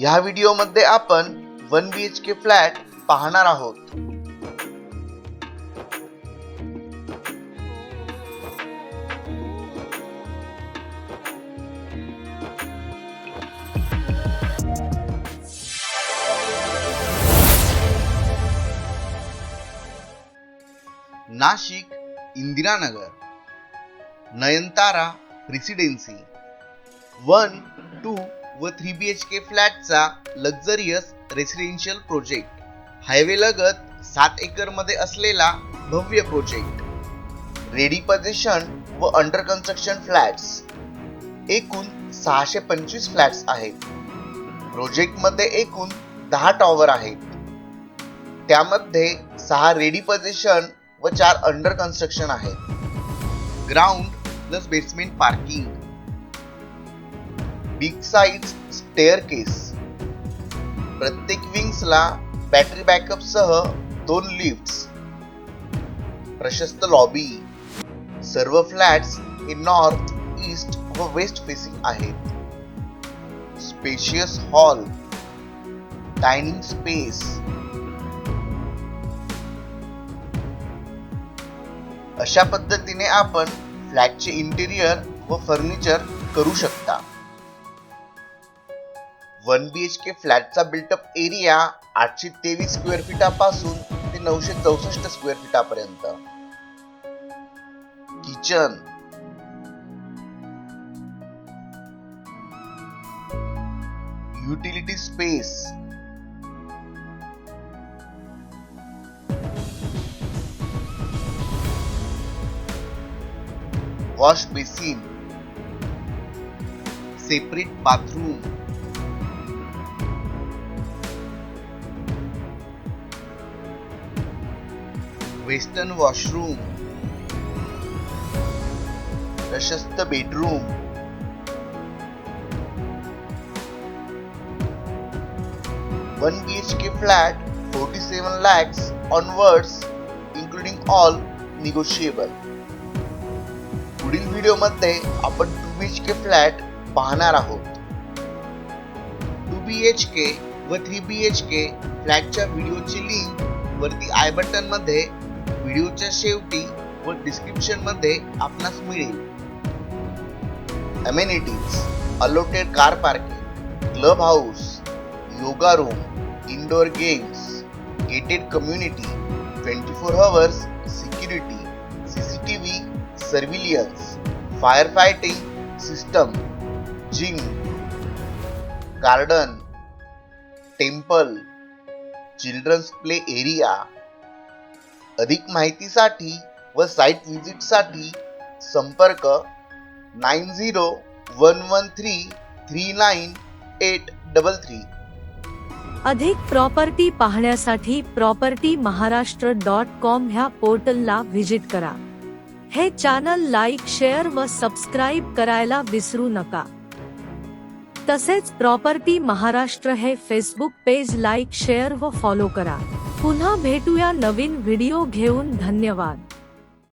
या व्हिडिओमध्ये आपण one B H K flat पाहणार आहोत. Nashik Indiranagar Nayantara residency one two व थ्री बी एच के फ्लॅटचा लक्झरियस रेसिडेन्शियल प्रोजेक्ट हायवे लगत सात एकरमध्ये असलेला भव्य प्रोजेक्ट रेडी पोझिशन व अंडर कन्स्ट्रक्शन फ्लॅट्स एकूण सहाशे पंचवीस फ्लॅट्स आहेत. प्रोजेक्टमध्ये एकूण दहा टॉवर आहेत. त्यामध्ये सहा रेडी पोझिशन व चार अंडर कन्स्ट्रक्शन आहेत. Ground plus basement parking big size staircase प्रत्येक विंग्सला बॅटरी बॅकअप सह दोन लिफ्ट्स प्रशस्त लॉबी सर्व फ्लॅट्स हे नॉर्थ ईस्ट व वेस्ट फेसिंग आहेत. स्पेशियस हॉल डायनिंग स्पेस अशा पद्धतीने आपण फ्लॅटचे इंटेरियर व फर्निचर करू शकता. वन बी एच के फ्लॅटचा बिल्टअप एरिया आठशे तेवीस स्क्वेअर फीटापासून ते नऊशे चौसष्ट square फीटापर्यंत kitchen utility space wash basin separate bathroom western washroom प्रशस्त bedroom one B H K flat forty seven lakhs onwards including all negotiable पुढील व्हिडिओमध्ये आपण two B H K flat पाहणार आहोत. टू बी एच के व three B H K फ्लॅटच्या व्हिडिओची link वरती आय बटनमध्ये व्हिडिओच्या शेवटी व डिस्क्रिप्शनमध्ये आपणास मिळेल. Amenities allotted car parking club house yoga room indoor games gated community twenty four hours security CCTV surveillance fire fighting system gym garden temple children's play area अधिक माहितीसाठी व साईट व्हिजिटसाठी संपर्क nine zero one one three three nine eight double three अधिक property पाहण्यासाठी property Maharashtra dot com ह्या पोर्टलला visit करा. हे चॅनल लाईक शेअर व सबस्क्राईब करायला विसरू नका. तसेच प्रॉपर्टी महाराष्ट्र हे फेसबुक पेज लाईक शेअर व फॉलो करा. पुन्हा भेटूया नवीन व्हिडिओ घेऊन. धन्यवाद.